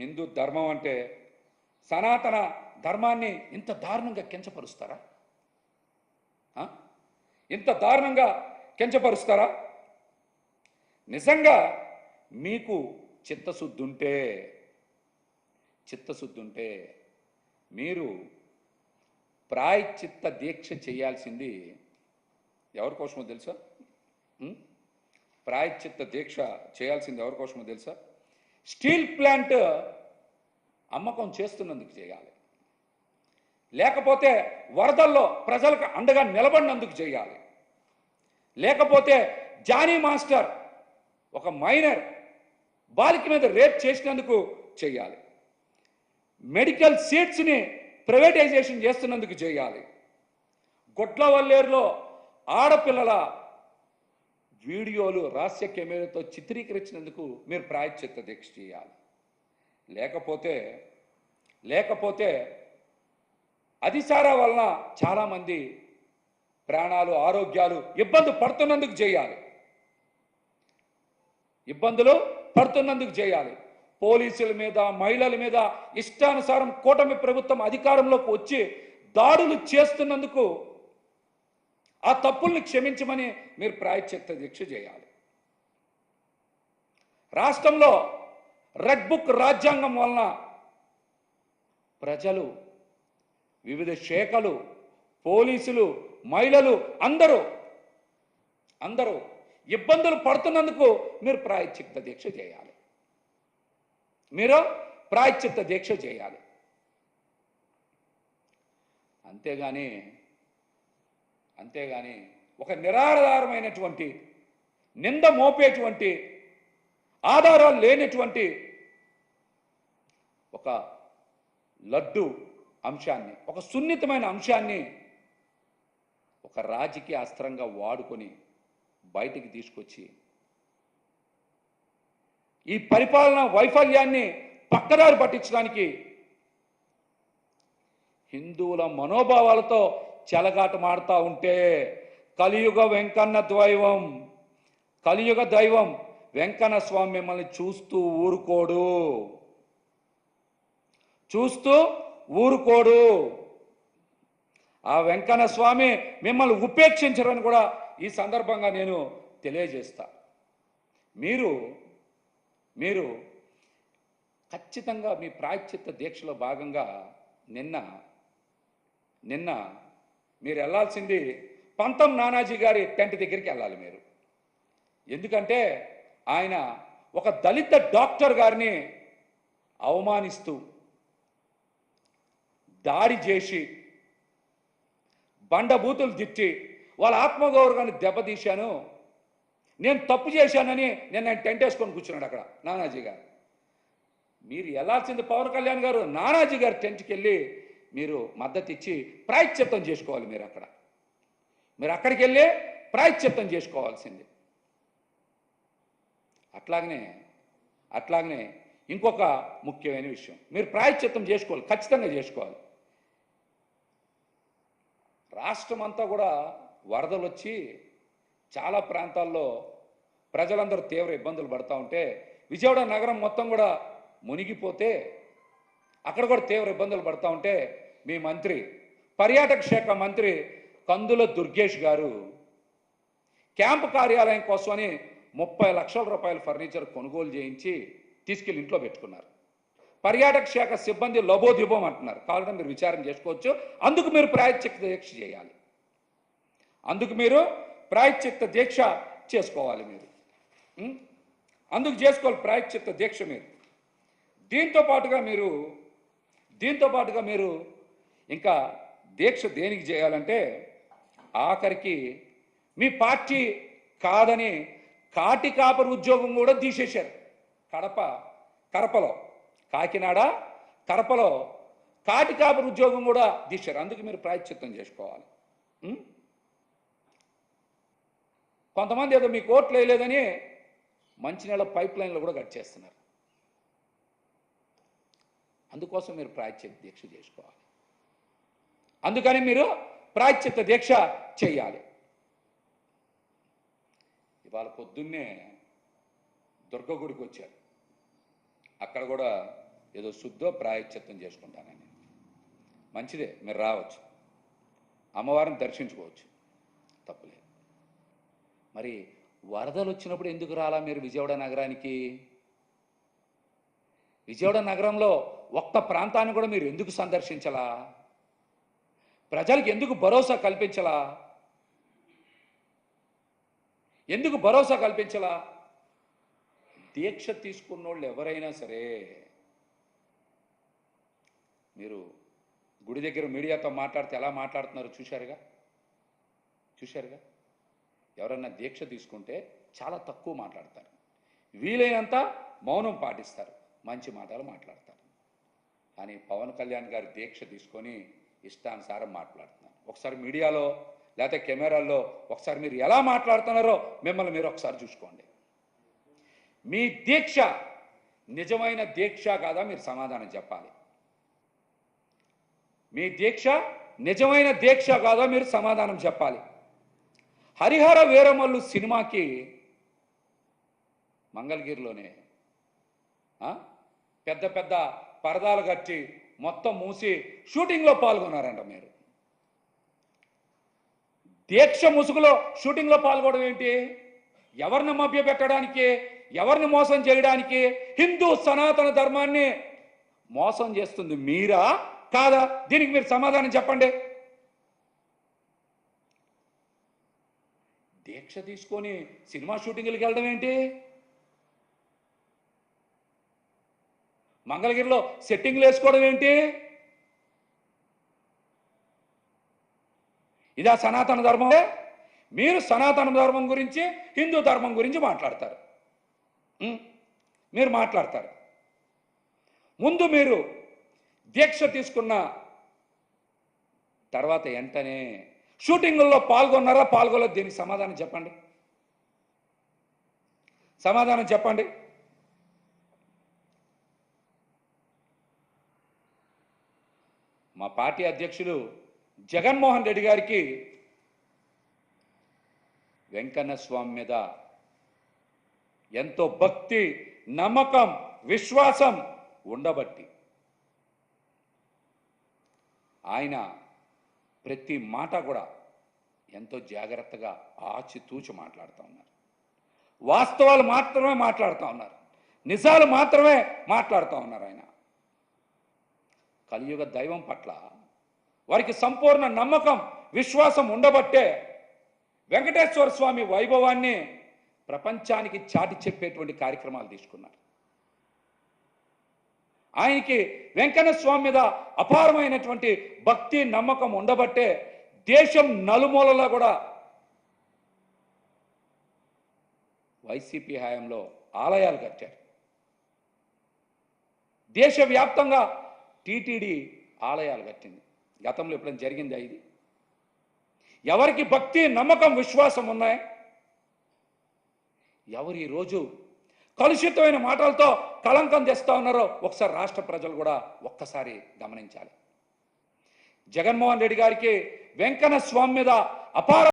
హిందూ ధర్మం అంటే సనాతన ధర్మాన్ని ఇంత దారుణంగా కించపరుస్తారా? ఇంత దారుణంగా కించపరుస్తారా? నిజంగా మీకు చిత్తశుద్ధి ఉంటే చిత్తశుద్ధి ఉంటే మీరు ప్రాయచిత్త దీక్ష చేయాల్సింది ఎవరి కోసమో తెలుసా? ప్రాయచిత్త దీక్ష చేయాల్సింది ఎవరి కోసమో తెలుసా? స్టీల్ ప్లాంట్ అమ్మకం చేస్తున్నందుకు చేయాలి. లేకపోతే వరదల్లో ప్రజలకు అండగా నిలబడినందుకు చేయాలి. లేకపోతే జానీ మాస్టర్ ఒక మైనర్ బాలిక మీద రేప్ చేసినందుకు చేయాలి. మెడికల్ సీట్స్ని ప్రైవేటైజేషన్ చేస్తున్నందుకు చేయాలి. గొట్లవల్లేరులో ఆడపిల్లల వీడియోలు రహస్య కెమెరాతో చిత్రీకరించినందుకు మీరు ప్రాయశ్చిత్త దీక్ష చేయాలి. లేకపోతే లేకపోతే అతిసారా వలన చాలామంది ప్రాణాలు ఆరోగ్యాలు ఇబ్బంది పడుతున్నందుకు చేయాలి. ఇబ్బందులు పడుతున్నందుకు చేయాలి. పోలీసుల మీద మహిళల మీద ఇష్టానుసారం కూటమి ప్రభుత్వం అధికారంలోకి వచ్చి దాడులు చేస్తున్నందుకు ఆ తప్పుల్ని క్షమించమని మీరు ప్రాయశ్చిత్త దీక్ష చేయాలి. రాష్ట్రంలో రెడ్ బుక్ రాజ్యాంగం వలన ప్రజలు వివిధ శాఖలు పోలీసులు మహిళలు అందరూ అందరూ ఇబ్బందులు పడుతున్నందుకు మీరు ప్రాయశ్చిత్త దీక్ష చేయాలి. మీరు ప్రాయశ్చిత్త దీక్ష చేయాలి. అంతేగాని అంతేగాని ఒక నిరాధారమైనటువంటి నింద మోపేటువంటి ఆధారాలు లేనటువంటి ఒక లడ్డు అంశాన్ని ఒక సున్నితమైన అంశాన్ని ఒక రాజకీయ అస్త్రంగా వాడుకొని బయటికి తీసుకొచ్చి ఈ పరిపాలన వైఫల్యాన్ని పక్కదారి పట్టించడానికి హిందువుల మనోభావాలతో చెలగాటమాడుతూ ఉంటే కలియుగ వెంకన్న దైవం కలియుగ దైవం వెంకన్న స్వామి మిమ్మల్ని చూస్తూ ఊరుకోడు. చూస్తూ ఊరుకోడు. ఆ వెంకన్న స్వామి మిమ్మల్ని ఉపేక్షించరని కూడా ఈ సందర్భంగా నేను తెలియజేస్తా. మీరు మీరు ఖచ్చితంగా మీ ప్రాయశ్చిత్త దీక్షలో భాగంగా నిన్న నిన్న మీరు వెళ్ళాల్సింది పంతం నానాజీ గారి టెంట్ దగ్గరికి వెళ్ళాలి మీరు. ఎందుకంటే ఆయన ఒక దళిత డాక్టర్ గారిని అవమానిస్తూ దాడి చేసి బండబూతులు తిట్టి వాళ్ళ ఆత్మగౌరవాన్ని దెబ్బతీశాను. నేను తప్పు చేశానని నేను ఆయన టెంట్ వేసుకొని కూర్చున్నాడు అక్కడ నానాజీ గారు. మీరు వెళ్ళాల్సింది పవన్ కళ్యాణ్ గారు నానాజీ గారి టెంట్కి వెళ్ళి మీరు మద్దతు ఇచ్చి ప్రాయశ్చిత్తం చేసుకోవాలి మీరు అక్కడ. మీరు అక్కడికి వెళ్ళి ప్రాయశ్చిత్తం చేసుకోవాల్సింది. అట్లాగనే అట్లాగనే ఇంకొక ముఖ్యమైన విషయం. మీరు ప్రాయశ్చిత్తం చేసుకోవాలి ఖచ్చితంగా చేసుకోవాలి. రాష్ట్రం అంతా కూడా వరదలు వచ్చి చాలా ప్రాంతాల్లో ప్రజలందరూ తీవ్ర ఇబ్బందులు పడుతూ ఉంటే విజయవాడ నగరం మొత్తం కూడా మునిగిపోతే అక్కడ కూడా తీవ్ర ఇబ్బందులు పడుతూ ఉంటే మీ మంత్రి పర్యాటక శాఖ మంత్రి కందుల దుర్గేష్ గారు క్యాంపు కార్యాలయం కోసమని ముప్పై లక్షల రూపాయల ఫర్నిచర్ కొనుగోలు చేయించి తీసుకెళ్ళి ఇంట్లో పెట్టుకున్నారు. పర్యాటక శాఖ సిబ్బంది లబోదిబోం అంటున్నారు. కావాలంటే మీరు విచారణ చేసుకోవచ్చు. అందుకు మీరు ప్రాయశ్చిత్త దీక్ష చేయాలి. అందుకు మీరు ప్రాయశ్చిత్త దీక్ష చేసుకోవాలి మీరు. అందుకు చేసుకోవాలి ప్రాయశ్చిత్త దీక్ష మీరు. దీంతో పాటుగా మీరు దీంతో పాటుగా మీరు ఇంకా దీక్ష దేనికి చేయాలంటే ఆఖరికి మీ పార్టీ కాదని కాటి కాపరి ఉద్యోగం కూడా తీసేశారు. కడప కడపలో. కాకినాడ కడపలో కాటి కాపరి ఉద్యోగం కూడా తీశారు. అందుకు మీరు ప్రాయశ్చిత్తం చేసుకోవాలి. కొంతమంది ఏదో మీ కోట్లు వేయలేదని మంచినీళ్ళ పైప్ లైన్లు కూడా కట్ చేస్తున్నారు. అందుకోసం మీరు ప్రాయశ్చిత్త దీక్ష చేసుకోవాలి. అందుకని మీరు ప్రాయశ్చిత్త దీక్ష చేయాలి. ఇవాళ పొద్దున్నే దుర్గ గుడికి వచ్చారు. అక్కడ కూడా ఏదో శుద్ధో ప్రాయశ్చిత్తం చేసుకుంటానని. మంచిదే మీరు రావచ్చు. అమ్మవారిని దర్శించుకోవచ్చు. తప్పులేదు. మరి వరదలు వచ్చినప్పుడు ఎందుకు రాలా మీరు విజయవాడ నగరానికి? విజయవాడ నగరంలో ఒక్క ప్రాంతాన్ని కూడా మీరు ఎందుకు సందర్శించలా? ప్రజలకు ఎందుకు భరోసా కల్పించలా? ఎందుకు భరోసా కల్పించలా? దీక్ష తీసుకున్న వాళ్ళు ఎవరైనా సరే మీరు గుడి దగ్గర మీడియాతో మాట్లాడితే ఎలా మాట్లాడుతున్నారో చూశారుగా? చూశారుగా? ఎవరన్నా దీక్ష తీసుకుంటే చాలా తక్కువ మాట్లాడతారు. వీలైనంత మౌనం పాటిస్తారు. మంచి మాటలు మాట్లాడతారు. కానీ పవన్ కళ్యాణ్ గారి దీక్ష తీసుకొని ఇష్టానుసారం మాట్లాడుతున్నారు. ఒకసారి మీడియాలో లేకపోతే కెమెరాల్లో ఒకసారి మీరు ఎలా మాట్లాడుతున్నారో మిమ్మల్ని మీరు ఒకసారి చూసుకోండి. మీ దీక్ష నిజమైన దీక్ష కాదా మీరు సమాధానం చెప్పాలి. మీ దీక్ష నిజమైన దీక్ష కాదా మీరు సమాధానం చెప్పాలి. హరిహర వీరమల్లు సినిమాకి మంగళగిరిలోనే పెద్ద పెద్ద పరదాలు కట్టి మొత్తం మూసి షూటింగ్లో పాల్గొన్నారంట మీరు. దీక్ష ముసుగులో షూటింగ్లో పాల్గొనడం ఏంటి? ఎవరిని మభ్య పెట్టడానికి ఎవరిని మోసం చేయడానికి హిందూ సనాతన ధర్మాన్ని మోసం చేస్తుంది మీరా? కాదా? దీనికి మీరు సమాధానం చెప్పండి. దీక్ష తీసుకొని సినిమా షూటింగ్లకు వెళ్ళడం ఏంటి? మంగళగిరిలో సెట్టింగ్లు వేసుకోవడం ఏంటి? ఇదా సనాతన ధర్మమే మీరు సనాతన ధర్మం గురించి హిందూ ధర్మం గురించి మాట్లాడతారు. మీరు మాట్లాడతారు. ముందు మీరు దీక్ష తీసుకున్న తర్వాత వెంటనే షూటింగుల్లో పాల్గొన్నారా పాల్గొనలేదు? దీనికి సమాధానం చెప్పండి. సమాధానం చెప్పండి. మా పార్టీ అధ్యక్షులు జగన్మోహన్ రెడ్డి గారికి వెంకన్న స్వామి మీద ఎంతో భక్తి నమ్మకం విశ్వాసం ఉండబట్టి ఆయన ప్రతి మాట కూడా ఎంతో జాగ్రత్తగా ఆచితూచి మాట్లాడుతూ ఉన్నారు. వాస్తవాలు మాత్రమే మాట్లాడుతూ ఉన్నారు. నిజాలు మాత్రమే మాట్లాడుతూ ఉన్నారు ఆయన. కలియుగ దైవం పట్ల వారికి సంపూర్ణ నమ్మకం విశ్వాసం ఉండబట్టే వెంకటేశ్వర స్వామి వైభవాన్ని ప్రపంచానికి చాటి చెప్పేటువంటి కార్యక్రమాలు తీసుకున్నారు. ఆయనకి వెంకన్న స్వామి మీద అపారమైనటువంటి భక్తి నమ్మకం ఉండబట్టే దేశం నలుమూలలో కూడా వైసీపీ హయాంలో ఆలయాలు కట్టారు. దేశవ్యాప్తంగా టీటీడీ ఆలయాలు కట్టింది. గతంలో ఎప్పుడైనా జరిగిందా ఇది? ఎవరికి భక్తి నమ్మకం విశ్వాసం ఉన్నాయి? ఎవరు ఈరోజు కలుషితమైన మాటలతో కళంకం తెస్తా ఉన్నారో ఒకసారి రాష్ట్ర ప్రజలు కూడా ఒక్కసారి గమనించాలి. జగన్మోహన్ రెడ్డి గారికి వెంకన్న స్వామి మీద అపార